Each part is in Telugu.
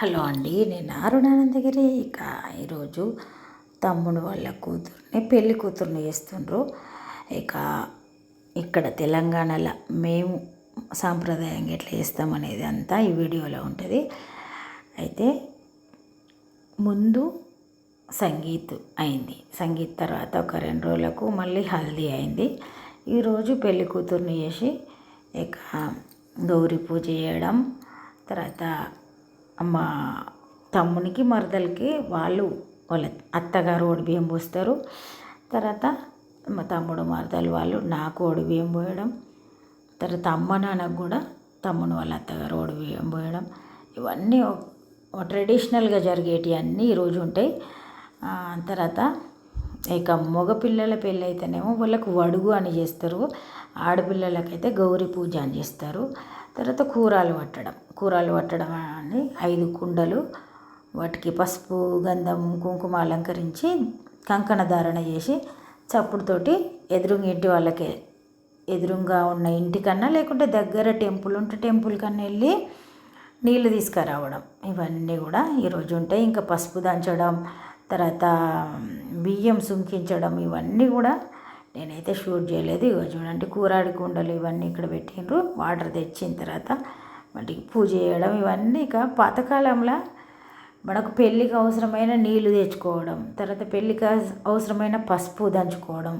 హలో అండి నేను అరుణానందగిరి. ఇక ఈరోజు తమ్ముడు వాళ్ళ కూతుర్ని పెళ్ళి కూతుర్ని చేస్తుండ్రు. ఇక ఇక్కడ తెలంగాణలో మేము సాంప్రదాయంగా ఎట్లా చేస్తామనేది అంతా ఈ వీడియోలో ఉంటుంది. అయితే ముందు సంగీత్ అయింది. సంగీత్ తర్వాత ఒక రెండు రోజులకు మళ్ళీ హల్దీ అయింది. ఈరోజు పెళ్ళి కూతుర్ని చేసి ఇక గౌరీ పూజ చేయడం తర్వాత మా తమ్మునికి మరదలకి వాళ్ళు వాళ్ళ అత్తగారు ఓడి బియ్యం పోస్తారు. తర్వాత మా తమ్ముడు మరదలు వాళ్ళు నాకు ఓడి బియ్యం పోయడం. తర్వాత అమ్మ నాన్నకు కూడా తమ్ముడు వాళ్ళ అత్తగారు ఓడి బియ్యం పోయడం. ఇవన్నీ ట్రెడిషనల్గా జరిగేటివి అన్నీ ఈరోజు ఉంటాయి. తర్వాత ఇక మగపిల్లల పెళ్ళి అయితేనేమో వాళ్ళకు వడుగు అని చేస్తారు. ఆడపిల్లలకైతే గౌరీ పూజ అని చేస్తారు. తర్వాత కూరలు పట్టడం కూరలు పట్టడం అని ఐదు కుండలు వాటికి పసుపు గంధం కుంకుమ అలంకరించి కంకణ ధారణ చేసి చప్పుడుతోటి ఎదురుంగా ఇంటి వాళ్ళకి ఎదురుగా ఉన్న ఇంటికన్నా లేకుంటే దగ్గర టెంపుల్ ఉంటే టెంపుల్ కన్నా వెళ్ళి నీళ్ళు తీసుకురావడం. ఇవన్నీ కూడా ఈరోజు ఉంటాయి. ఇంకా పసుపు దంచడం తర్వాత బియ్యం సుంకించడం ఇవన్నీ కూడా నేనైతే షూట్ చేయలేదు. ఇక చూడండి కూరాడి కుండలు ఇవన్నీ ఇక్కడ పెట్టిండ్రు. వాటర్ తెచ్చిన తర్వాత వాటికి పూజ చేయడం ఇవన్నీ ఇక పాతకాలంలో మనకు పెళ్ళికి అవసరమైన నీళ్ళు తెచ్చుకోవడం తర్వాత పెళ్ళికి అవసరమైన పసుపు దంచుకోవడం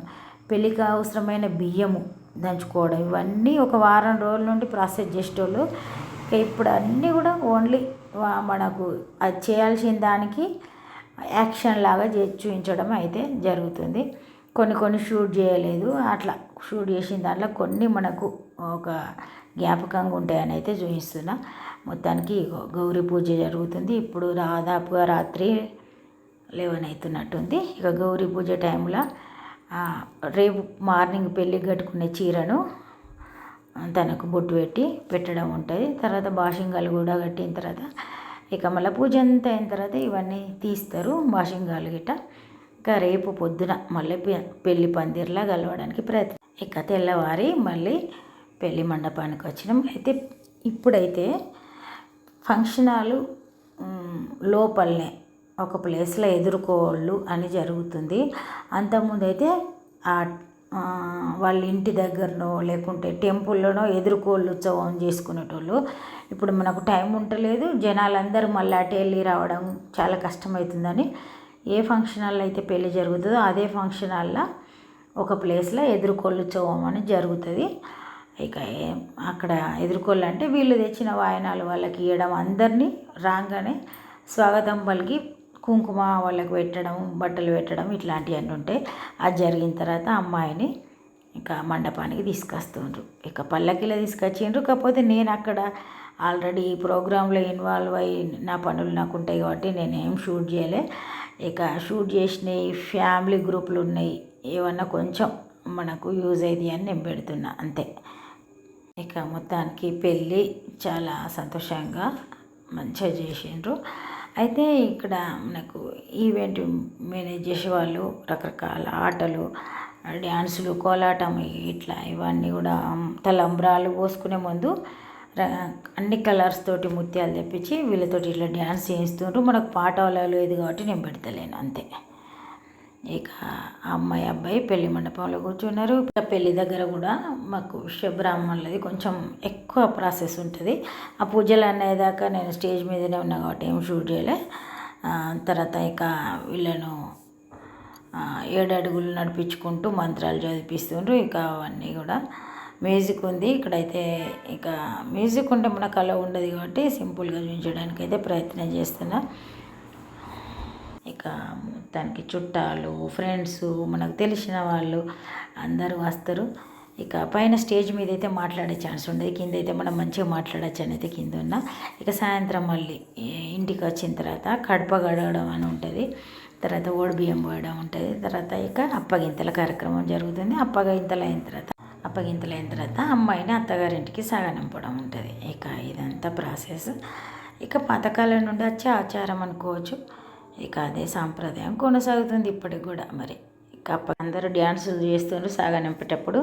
పెళ్ళికి అవసరమైన బియ్యము దంచుకోవడం ఇవన్నీ ఒక వారం రోజుల నుండి ప్రాసెస్ చేసేటోళ్ళు ఇప్పుడు అన్నీ కూడా ఓన్లీ మనకు అది చేయాల్సిన దానికి యాక్షన్ లాగా చూపించడం అయితే జరుగుతుంది. కొన్ని కొన్ని షూట్ చేయలేదు. అట్లా షూట్ చేసిన దాంట్లో కొన్ని మనకు ఒక జ్ఞాపకంగా ఉంటాయని అయితే చూపిస్తున్నా. మొత్తానికి గౌరీ పూజ జరుగుతుంది. ఇప్పుడు దాదాపుగా రాత్రి లెవెన్ అవుతున్నట్టుంది. ఇక గౌరీ పూజ టైంలో రేపు మార్నింగ్ పెళ్ళి కట్టుకునే చీరను తనకు బొట్టు పెట్టి పెట్టడం ఉంటుంది. తర్వాత బాషింగాలు కూడా కట్టిన తర్వాత ఇక మళ్ళీ పూజ అంతా అయిన తర్వాత ఇవన్నీ తీస్తారు. బాషింగాలు గిట్ట. ఇంకా రేపు పొద్దున మళ్ళీ పెళ్ళి పందిర్లా కలవడానికి ప్రయత్నం. ఇక తెల్లవారి మళ్ళీ పెళ్ళి మండపానికి వచ్చినాం. అయితే ఇప్పుడైతే ఫంక్షన్ హాలు లోపలనే ఒక ప్లేస్లో ఎదుర్కోళ్ళు అని జరుగుతుంది. అంతకుముందు అయితే వాళ్ళ ఇంటి దగ్గరనో లేకుంటే టెంపుల్లోనో ఎదుర్కోళ్ళు ఉత్సవం చేసుకునేటోళ్ళు ఇప్పుడు మనకు టైం ఉండలేదు. జనాలందరూ మళ్ళీ అటు వెళ్ళి రావడం చాలా కష్టమవుతుందని ఏ ఫంక్షన్ హాల్లో అయితే పెళ్ళి జరుగుతుందో అదే ఫంక్షన్ హాల్లో ఒక ప్లేస్లో ఎదుర్కొల్లు ఉత్సవం అని జరుగుతుంది. ఇక అక్కడ ఎదుర్కొల్లు అంటే వీళ్ళు తెచ్చిన వాయనాలు వాళ్ళకి ఇవ్వడం అందరినీ రాగానే స్వాగతం పలికి కుంకుమ వాళ్ళకి పెట్టడం బట్టలు పెట్టడం ఇట్లాంటివన్నీ ఉంటాయి అది జరిగిన తర్వాత అమ్మాయిని ఇక మండపానికి తీసుకొస్తుండ్రు. ఇక పల్లకిలో తీసుకొచ్చిండ్రు. కాకపోతే నేను అక్కడ ఆల్రెడీ ఈ ప్రోగ్రాంలో ఇన్వాల్వ్ అయ్యి నా పనులు నాకు ఉంటాయి కాబట్టి నేనేం షూట్ చేయలే. ఇక షూట్ చేసినవి ఫ్యామిలీ గ్రూపులు ఉన్నాయి. ఏమన్నా కొంచెం మనకు యూజ్ అయ్యింది అని నేను పెడుతున్నా అంతే. ఇక మొత్తానికి పెళ్ళి చాలా సంతోషంగా మంచిగా చేసిండ్రు. అయితే ఇక్కడ మనకు ఈవెంట్ మేనేజ్ చేసేవాళ్ళు రకరకాల ఆటలు డ్యాన్సులు కోలాటం ఇట్లా ఇవన్నీ కూడా తలంబ్రాలు పోసుకునే ముందు అన్ని కలర్స్ తోటి ముత్యాలు తెప్పించి వీళ్ళతోటి ఇట్లా డ్యాన్స్ చేయిస్తుండ్రు. మనకు పాట లేదు కాబట్టి నేను పెడతలేను అంతే. ఇక అమ్మాయి అబ్బాయి పెళ్ళి మండపంలో కూర్చున్నారు. పెళ్ళి దగ్గర కూడా మాకు విశ్వబ్రాహ్మణులది కొంచెం ఎక్కువ ప్రాసెస్ ఉంటుంది. ఆ పూజలు అనేదాకా నేను స్టేజ్ మీదనే ఉన్నా కాబట్టి ఏం షూట్ చేయలే. తర్వాత ఇక వీళ్ళను ఏడు అడుగులు నడిపించుకుంటూ మంత్రాలు చదివిస్తుండ్రు ఇక అవన్నీ కూడా మ్యూజిక్ ఉంది. ఇక్కడైతే ఇక మ్యూజిక్ ఉంటే మన కళ ఉండదు కాబట్టి సింపుల్గా చూపించడానికి అయితే ప్రయత్నం చేస్తున్నా. ఇక దానికి చుట్టాలు ఫ్రెండ్స్ మనకు తెలిసిన వాళ్ళు అందరూ వస్తారు. ఇక పైన స్టేజ్ మీద అయితే మాట్లాడే ఛాన్స్ ఉండదు. కింద అయితే మనం మంచిగా మాట్లాడచ్చు అయితే కింద ఉన్న. ఇక సాయంత్రం మళ్ళీ ఇంటికి వచ్చిన తర్వాత కడప గడవడం అని ఉంటుంది. తర్వాత ఓడి బియ్యం పోయడం ఉంటుంది. తర్వాత ఇక అప్పగింతల కార్యక్రమం జరుగుతుంది. అప్పగింతలు అయిన తర్వాత అప్పగింతలైన తర్వాత అమ్మాయిని అత్తగారింటికి సగనింపడం ఉంటుంది. ఇక ఇదంతా ప్రాసెస్. ఇక పథకాల నుండి వచ్చే ఆచారం అనుకోవచ్చు. ఇక అదే సాంప్రదాయం కొనసాగుతుంది ఇప్పటికి కూడా మరి. ఇక అందరూ డ్యాన్సులు చేస్తున్నారు సాగనింపేటప్పుడు